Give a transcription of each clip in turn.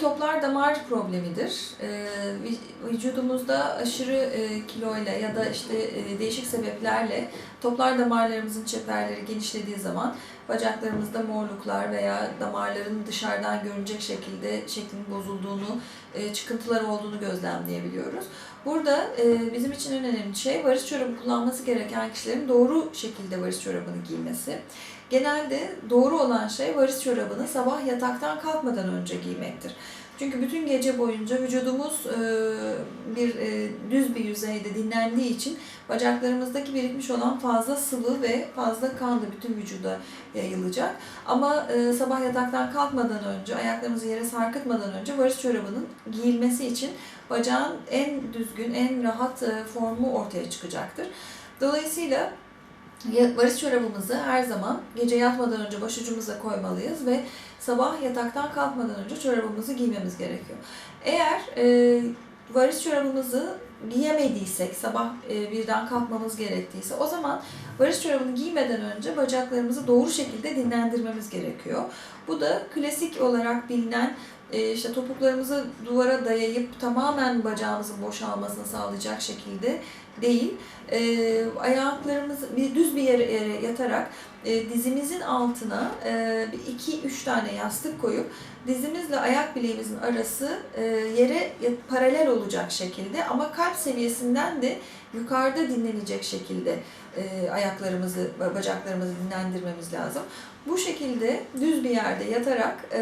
toplar damar problemidir. Ee, vü- vücudumuzda aşırı e, kiloyla ya da işte e, değişik sebeplerle toplar damarlarımızın çeperleri genişlediği zaman bacaklarımızda morluklar veya damarların dışarıdan görünecek şekilde şeklin bozulduğunu, e, çıkıntılar olduğunu gözlemleyebiliyoruz. Burada bizim için en önemli şey varis çorabı kullanması gereken kişilerin doğru şekilde varis çorabını giymesi. Genelde doğru olan şey varis çorabını sabah yataktan kalkmadan önce giymektir. Çünkü bütün gece boyunca vücudumuz e, bir e, düz bir yüzeyde dinlendiği için bacaklarımızdaki birikmiş olan fazla sıvı ve fazla kan da bütün vücuda yayılacak. Ama e, sabah yataktan kalkmadan önce, ayaklarımızı yere sarkıtmadan önce varis çorabının giyilmesi için bacağın en düzgün, en rahat formu ortaya çıkacaktır. Dolayısıyla varis çorabımızı her zaman gece yatmadan önce başucumuza koymalıyız ve sabah yataktan kalkmadan önce çorabımızı giymemiz gerekiyor. Eğer e, varis çorabımızı giyemediysek, sabah e, birden kalkmamız gerektiyse o zaman varis çorabını giymeden önce bacaklarımızı doğru şekilde dinlendirmemiz gerekiyor. Bu da klasik olarak bilinen e, işte topuklarımızı duvara dayayıp tamamen bacağımızın boşalmasını sağlayacak şekilde değil. E, ayaklarımız bir düz bir yere, yere yatarak e, dizimizin altına e, bir iki üç tane yastık koyup dizimizle ayak bileğimizin arası e, yere paralel olacak şekilde ama kalp seviyesinden de yukarıda dinlenecek şekilde e, ayaklarımızı, ba- bacaklarımızı dinlendirmemiz lazım. Bu şekilde düz bir yerde yatarak e,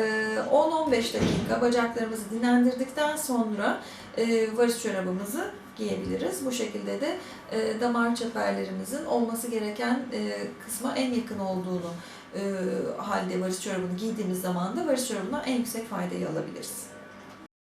10-15 dakika bacaklarımızı dinlendirdikten sonra e, varis çorabımızı giyebiliriz. Bu şekilde de e, damar çeperlerimizin olması gereken e, kısma en yakın olduğunu e, halde varis çorabını giydiğimiz zaman da varis çorabından en yüksek faydayı alabiliriz.